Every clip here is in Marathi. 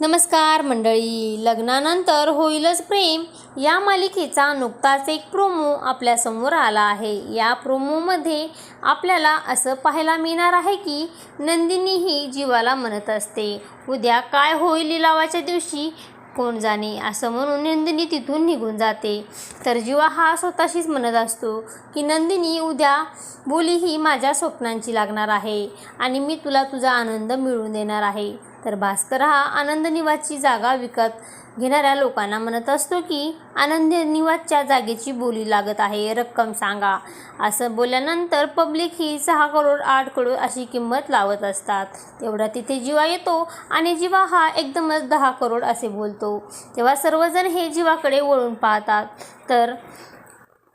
नमस्कार मंडळी लग्नानंतर होईलच प्रेम. या मालिकेचा नुकताच एक प्रोमो आपल्यासमोर आला आहे. या प्रोमोमध्ये आपल्याला असं पाहायला मिळणार आहे की नंदिनी ही जीवाला म्हणत असते उद्या काय होईल लिलावाच्या दिवशी? कोण जाणे? असं म्हणून नंदिनी तिथून निघून जाते. तर जीवा हा स्वतःशीच म्हणत असतो की नंदिनी उद्या बोली ही माझ्या स्वप्नांची लागणार आहे आणि मी तुला तुझा आनंद मिळवून देणार आहे. तर भास्कर हा आनंद निवासची जागा विकत घेणाऱ्या लोकांना म्हणत असतो की आनंद निवासच्या जागेची बोली लागत आहे रक्कम सांगा. असं बोलल्यानंतर पब्लिक ही सहा करोड आठ करोड अशी किंमत लावत असतात. तेवढा तिथे जीवा येतो आणि जीवा हा एकदमच दहा करोड असे बोलतो. तेव्हा सर्वजण हे जीवाकडे वळून पाहतात. तर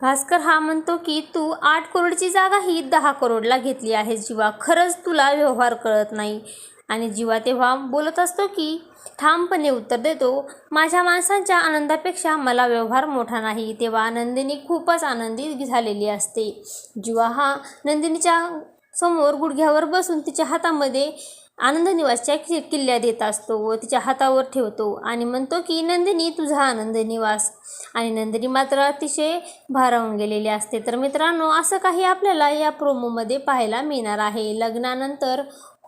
भास्कर हा म्हणतो की तू आठ करोडची जागा ही दहा करोडला घेतली आहे जीवा. खरंच तुला व्यवहार कळत नाही. आणि जीवा तेव्हा बोलत असतो की ठामपणे उत्तर देतो. माझ्या माणसांच्या आनंदापेक्षा मला व्यवहार मोठा नाही तेव्हा नंदिनी खूपच आनंदी झालेली असते. जीवा हा नंदिनीच्या समोर गुडघ्यावर बसून तिच्या हातामध्ये आनंद निवासच्या कि किल्ल्या देत असतो व तिच्या हातावर ठेवतो आणि म्हणतो की नंदिनी तुझा आनंद निवास. आणि नंदिनी मात्र अतिशय भारावून गेलेली असते. तर मित्रांनो असं काही आपल्याला या प्रोमोमध्ये पाहायला मिळणार आहे. लग्नानंतर